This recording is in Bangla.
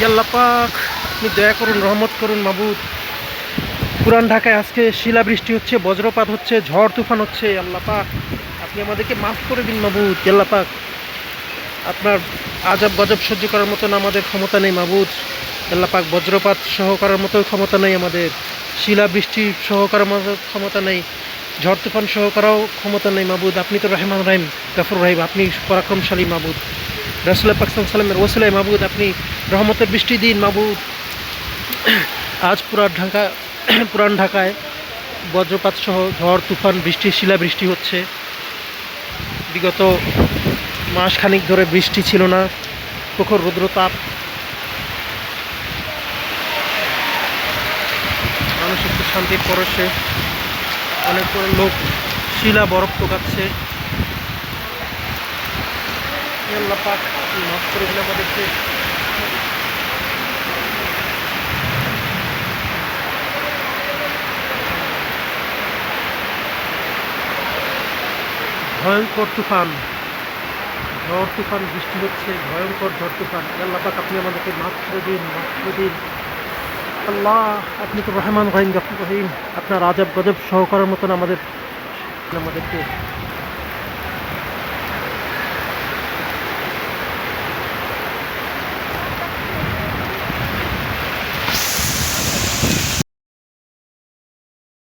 ইয়াল্লা পাক, আপনি দয়া করুন, রহমত করুন, মাবুদ। পুরান ঢাকায় আজকে শিলাবৃষ্টি হচ্ছে, বজ্রপাত হচ্ছে, ঝড় তুফান হচ্ছে আল্লাহ পাক। আপনি আমাদেরকে মাফ করে দিন, মাবুদ, ইয়াল্লা পাক। আপনার আজব গজব সহ্য করার মতন আমাদের ক্ষমতা নেই, মাবুদ। আল্লাহ পাক, বজ্রপাত সহ করার মতো ক্ষমতা নেই আমাদের। শিলাবৃষ্টি সহ করার মতো ক্ষমতা নেই, ঝড় তুফান সহ করাও ক্ষমতা নেই, মাবুদ। আপনি তো রহমান রাহিম, গাফর রাহিম, আপনি পরাক্রমশালী, মাবুদ। রাসুল্লাহ পাকসাম সালামের ওসলাই মাবুদ, আপনি রহমতের বৃষ্টি দিন, মাবুদ। আজ পুরা ঢাকা, পুরান ঢাকায় বজ্রপাত সহ ঝড়, তুফান, বৃষ্টি, শিলাবৃষ্টি হচ্ছে। বিগত মাসখানিক ধরে বৃষ্টি ছিল না, প্রখর রৌদ্রতাপ। মানুষ একটু শান্তির পরশে অনেক লোক শিলা বরফ টোকাচ্ছে করে আমাদেরকে। ভয়ঙ্কর তুফান, ঝড় তুফান বৃষ্টি হচ্ছে, ভয়ঙ্কর ঝড় তুফান। আল্লাহ পাক আপনি আমাদেরকে মাফ করে দিন, মাফ করে দিন। আল্লাহ, আপনি তো রহমান, রহিম গফুর রহিম। আপনার আজব, গজব সহকারের মতন আমাদের আমাদেরকে